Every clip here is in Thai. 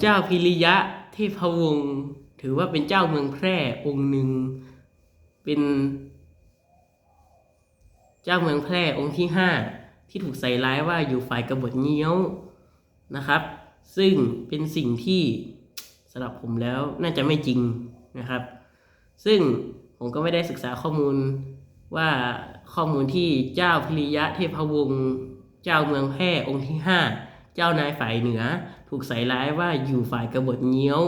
เจ้าพิริยะเทพวงศ์ถือว่าเป็นเจ้าเมืองแพร่องค์หนึ่ง เป็นเจ้าเมืองแพร่องค์ที่ห้าที่ถูกใส่ร้ายว่าอยู่ฝ่ายกบฏเงี้ยวนะครับ ซึ่งเป็นสิ่งที่สำหรับผมแล้วน่าจะไม่จริงนะครับ ซึ่งผมก็ไม่ได้ศึกษาข้อมูลว่าข้อมูลที่เจ้าพิริยะเทพวงศ์เจ้าเมืองแพร่องค์ที่ห้า เจ้านายฝ่ายเหนือ ถูกใส่ร้ายว่าอยู่ฝ่ายกบฏเงี้ยว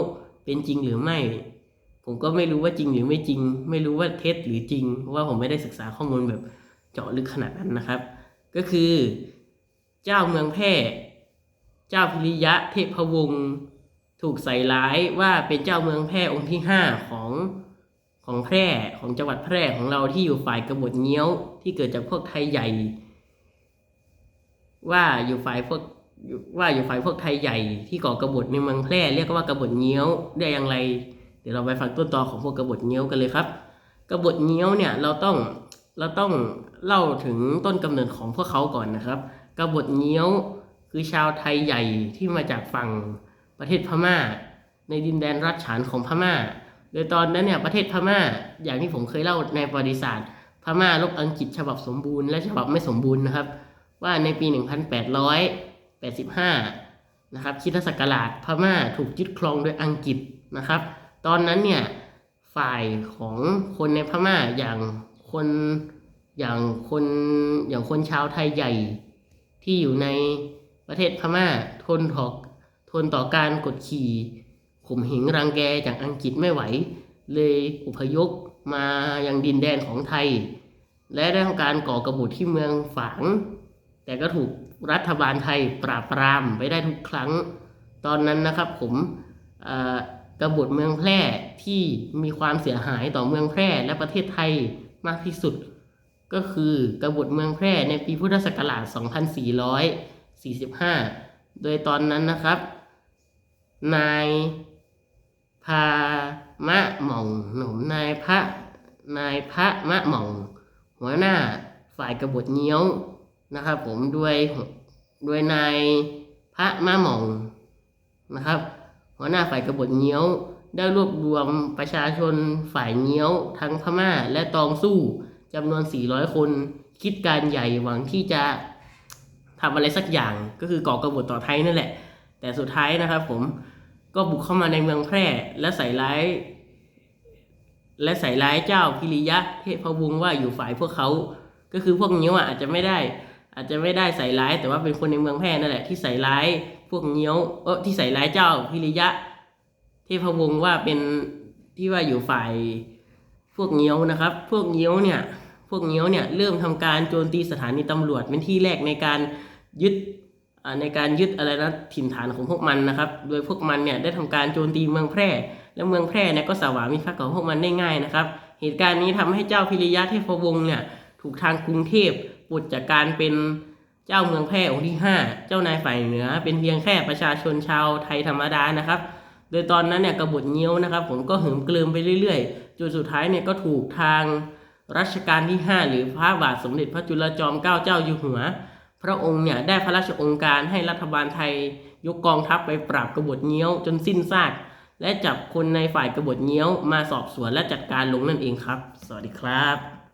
เป็นจริงหรือไม่ ผมก็ไม่รู้ว่าจริงหรือไม่จริง ไม่รู้ว่าเท็จหรือจริง เพราะว่าผมไม่ได้ศึกษาข้อมูลแบบเจาะลึกขนาดนั้นนะครับ ก็คือ เจ้าเมืองแพร่ เจ้าพิริยะเทพวงศ์ถูกใส่ร้ายว่าเป็นเจ้าเมืองแพร่องค์ที่ห้าของของแพร่ของจังหวัดแพร่ของเราที่อยู่ฝ่ายกบฏเงี้ยวที่เกิดจากพวกไทยใหญ่ ว่าอยู่ฝ่ายพวก ว่าอยู่ฝ่ายพวกไทยใหญ่ที่ก่อกบฏในเมืองแพร่เรียกว่ากบฏเงี้ยวได้อย่างไร เดี๋ยวเราไปฟังต้นตอของพวกกบฏเงี้ยวกันเลยครับ กบฏเงี้ยวเนี่ยเราต้องเราต้องเล่าถึงต้นกำเนิดของพวกเขาก่อนนะครับกบฏเงี้ยวคือชาวไทยใหญ่ที่มาจากฝั่งประเทศพม่า ในดินแดนรัชฉานของพม่า โดยตอนนั้นเนี่ยประเทศพม่า อย่างที่ผมเคยเล่าในประวัติศาสตร์ พม่าลบอังกฤษฉบับสมบูรณ์และฉบับไม่สมบูรณ์นะครับ ว่าในปี 1885 นะครับคริสตศักราชพม่าถูกยึดครองโดยอังกฤษนะครับ ตอนนั้นเนี่ยฝ่ายของคนในพม่าอย่างคนอย่างคนอย่างคนชาวไทยใหญ่ที่อยู่ในประเทศพม่าทนถอกทนต่อการกดขี่ข่มเหงรังแกจากอังกฤษไม่ไหว เลยอพยพมายังดินแดนของไทย และได้ทำการก่อกระบฏที่เมืองฝาง แต่ก็ถูกรัฐบาลไทยปราบปรามไปได้ทุกครั้ง ตอนนั้นนะครับผมกบฏเมืองแพร่ที่มีความเสียหายต่อเมืองแพร่และประเทศไทยมากที่สุด ก็คือกบฏเมืองแพร่ในปีพุทธศักราช 2445 โดยตอนนั้นนะครับ นายพามะหม่องหนุ่มนายพระนายพระมะหม่อง หัวหน้าฝ่ายกบฏเงี้ยว นะครับ ผมด้วยด้วยนายพระมะหม่องนะครับ หัวหน้าฝ่ายกบฏเงี้ยวได้รวบรวมประชาชนฝ่ายเงี้ยวทั้งพม่าและตองสู้จำนวน 400 คน คิดการใหญ่หวังที่จะทำอะไรสักอย่างก็คือก่อกบฏต่อไทยนั่นแหละ แต่สุดท้ายนะครับ ผมก็บุกเข้ามาในเมืองแพร่และใส่ร้าย และใส่ร้ายเจ้าพิริยะเทพวงศ์ว่าอยู่ฝ่ายพวกเขา ก็คือพวกเงี้ยวอาจจะไม่ได้ อาจจะไม่ได้ใส่ร้ายแต่ว่าเป็นคนในเมืองแพร่นั่นแหละที่ใส่ร้ายพวกเงี้ยวเออที่ใส่ร้ายเจ้าพิริยะ เทพวงศ์ว่าเป็นที่ว่าอยู่ฝ่ายพวกเงี้ยวนะครับ พวกเงี้ยวเนี่ยพวกเงี้ยวเนี่ยเริ่มทำการโจมตีสถานีตำรวจเป็นที่แรกในการยึดอ่าในการยึดอะไรนะถิ่นฐานของพวกมันนะครับ โดยพวกมันเนี่ยได้ทำการโจมตีเมืองแพร่ และเมืองแพร่เนี่ยก็สวามิภักดิ์ของพวกมันได้ง่ายนะครับ เหตุการณ์นี้ทำให้เจ้าพิริยะเทพวงศ์เนี่ยถูกทางกรุงเทพ ปลดจากการเป็นเจ้าเมืองแพร่องค์ที่ 5 เจ้านายฝ่ายเหนือ เป็นเพียงแค่ประชาชนชาวไทยธรรมดานะครับ โดยตอนนั้นเนี่ยกบฏเงี้ยวนะครับ ผมก็หิมกลิมไปเรื่อยๆจนสุดท้ายเนี่ยก็ถูกทางรัชกาลที่ 5 หรือพระบาทสมเด็จพระจุลจอมเกล้าเจ้าอยู่หัว พระองค์เนี่ยได้พระราชองค์การให้รัฐบาลไทยยกกองทัพไปปราบกบฏเงี้ยวจนสิ้นซากและจับคนในฝ่ายกบฏเงี้ยวมาสอบสวนและจัดการลงนั่นเองครับ สวัสดีครับ